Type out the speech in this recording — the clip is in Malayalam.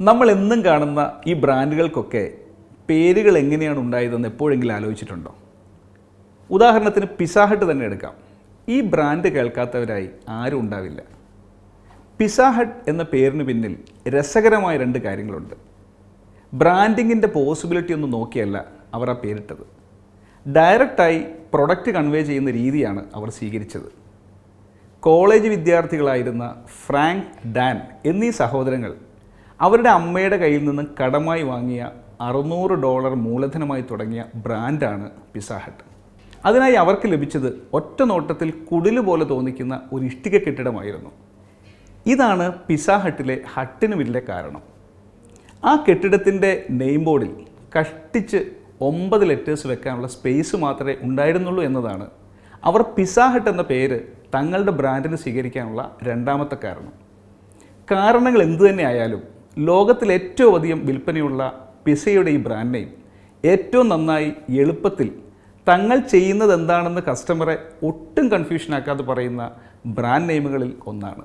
നമ്മൾ എന്നും കാണുന്ന ഈ ബ്രാൻഡുകൾക്കൊക്കെ പേരുകൾ എങ്ങനെയാണ് ഉണ്ടായതെന്ന് എപ്പോഴെങ്കിലും ആലോചിച്ചിട്ടുണ്ടോ? ഉദാഹരണത്തിന് പിസാഹട്ട് തന്നെ എടുക്കാം. ഈ ബ്രാൻഡ് കേൾക്കാത്തവരായി ആരും ഉണ്ടാവില്ല. പിസാഹട്ട് എന്ന പേരിന് പിന്നിൽ രസകരമായ രണ്ട് കാര്യങ്ങളുണ്ട്. ബ്രാൻഡിങ്ങിന്റെ പോസിബിലിറ്റി ഒന്ന് നോക്കിയല്ല അവർ ആ പേരിട്ടത്. ഡയറക്റ്റായി പ്രൊഡക്റ്റ് കൺവേ ചെയ്യുന്ന രീതിയാണ് അവർ സ്വീകരിച്ചത്. കോളേജ് വിദ്യാർത്ഥികളായിരുന്ന ഫ്രാങ്ക് ഡാൻ എന്നീ സഹോദരങ്ങൾ അവരുടെ അമ്മയുടെ കയ്യിൽ നിന്ന് കടമായി വാങ്ങിയ അറുന്നൂറ് ഡോളർ മൂലധനമായി തുടങ്ങിയ ബ്രാൻഡാണ് പിസാഹട്ട് അതിനായി അവർക്ക് ലഭിച്ചത് ഒറ്റ നോട്ടത്തിൽ കുടിൽ പോലെ തോന്നിക്കുന്ന ഒരു ഇഷ്ടിക കെട്ടിടമായിരുന്നു. ഇതാണ് പിസാഹട്ടിലെ ഹട്ടിന് പിന്നിലെ കാരണം. ആ കെട്ടിടത്തിന്റെ നെയിം ബോർഡിൽ കഷ്ടിച്ച് ഒമ്പത് ലെറ്റേഴ്സ് വെക്കാനുള്ള സ്പേസ് മാത്രമേ ഉണ്ടായിരുന്നുള്ളൂ എന്നതാണ് അവർ പിസാഹട്ട് എന്ന പേര് തങ്ങളുടെ ബ്രാൻഡിന് സ്വീകരിക്കാനുള്ള രണ്ടാമത്തെ കാരണം. കാരണങ്ങൾ എന്തു തന്നെ ആയാലും ലോകത്തിൽ ഏറ്റവും അധികം വിൽപ്പനയുള്ള പിസയുടെ ഈ ബ്രാൻഡ് നെയിം ഏറ്റവും നന്നായി എളുപ്പത്തിൽ തങ്ങൾ ചെയ്യുന്നത് എന്താണെന്ന് കസ്റ്റമറെ ഒട്ടും കൺഫ്യൂഷനാക്കാതെ പറയുന്ന ബ്രാൻഡ് നെയിമുകളിൽ ഒന്നാണ്.